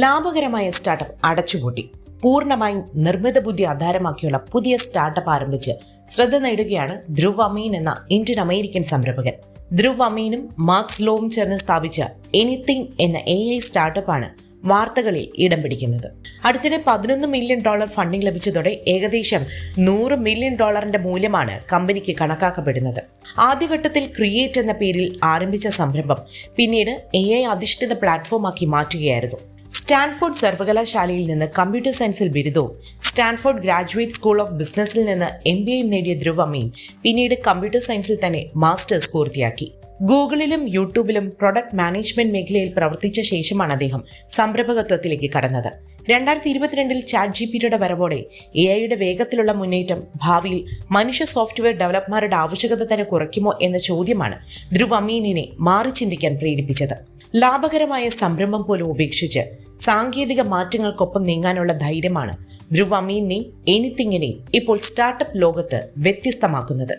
ലാഭകരമായ സ്റ്റാർട്ടപ്പ് അടച്ചുപൂട്ടി. പൂർണമായും നിർമ്മിത ബുദ്ധി ആധാരമാക്കിയുള്ള പുതിയ സ്റ്റാർട്ടപ്പ് ആരംഭിച്ച് ശ്രദ്ധ നേടുകയാണ് ധ്രുവ് അമീൻ എന്ന ഇന്ത്യൻ അമേരിക്കൻ സംരംഭകൻ. ധ്രുവ് അമീനും മാർക്സ് ലോവും ചേർന്ന് സ്ഥാപിച്ച എനിത്തിങ് എന്ന എ ഐ സ്റ്റാർട്ടപ്പാണ് വാർത്തകളിൽ ഇടം പിടിക്കുന്നത്. അടുത്തിടെ പതിനൊന്ന് മില്യൺ ഡോളർ ഫണ്ടിംഗ് ലഭിച്ചതോടെ ഏകദേശം നൂറ് മില്യൺ ഡോളറിന്റെ മൂല്യമാണ് കമ്പനിക്ക് കണക്കാക്കപ്പെടുന്നത്. ആദ്യഘട്ടത്തിൽ ക്രിയേറ്റ് എന്ന പേരിൽ ആരംഭിച്ച സംരംഭം പിന്നീട് എ ഐ അധിഷ്ഠിത പ്ലാറ്റ്ഫോമാക്കി മാറ്റുകയായിരുന്നു. സ്റ്റാൻഫോർഡ് സർവകലാശാലയിൽ നിന്ന് കമ്പ്യൂട്ടർ സയൻസിൽ ബിരുദവും സ്റ്റാൻഫോർഡ് ഗ്രാജുവേറ്റ് സ്കൂൾ ഓഫ് ബിസിനസ്സിൽ നിന്ന് എം ബി എയും നേടിയ ധ്രുവ് മീൻ പിന്നീട് കമ്പ്യൂട്ടർ സയൻസിൽ തന്നെ മാസ്റ്റേഴ്സ് പൂർത്തിയാക്കി. ഗൂഗിളിലും യൂട്യൂബിലും പ്രൊഡക്റ്റ് മാനേജ്മെന്റ് മേഖലയിൽ പ്രവർത്തിച്ച ശേഷമാണ് അദ്ദേഹം സംരംഭകത്വത്തിലേക്ക് കടന്നത്. രണ്ടായിരത്തി ഇരുപത്തിരണ്ടിൽ ചാറ്റ് ജി പിയുടെ വരവോടെ എ ഐയുടെ വേഗത്തിലുള്ള മുന്നേറ്റം ഭാവിയിൽ മനുഷ്യ സോഫ്റ്റ്വെയർ ഡെവലപ്പർമാരുടെ ആവശ്യകത തന്നെ കുറയ്ക്കുമോ എന്ന ചോദ്യമാണ് ധ്രുവ് അമീനിനെ മാറി ചിന്തിക്കാൻ പ്രേരിപ്പിച്ചത്. ലാഭകരമായ സംരംഭം പോലും ഉപേക്ഷിച്ച് സാങ്കേതിക മാറ്റങ്ങൾക്കൊപ്പം നീങ്ങാനുള്ള ധൈര്യമാണ് ധ്രുവ മീനിനെയും എനിത്തിങ്ങിനെയും ഇപ്പോൾ സ്റ്റാർട്ടപ്പ് ലോകത്ത് വ്യത്യസ്തമാക്കുന്നത്.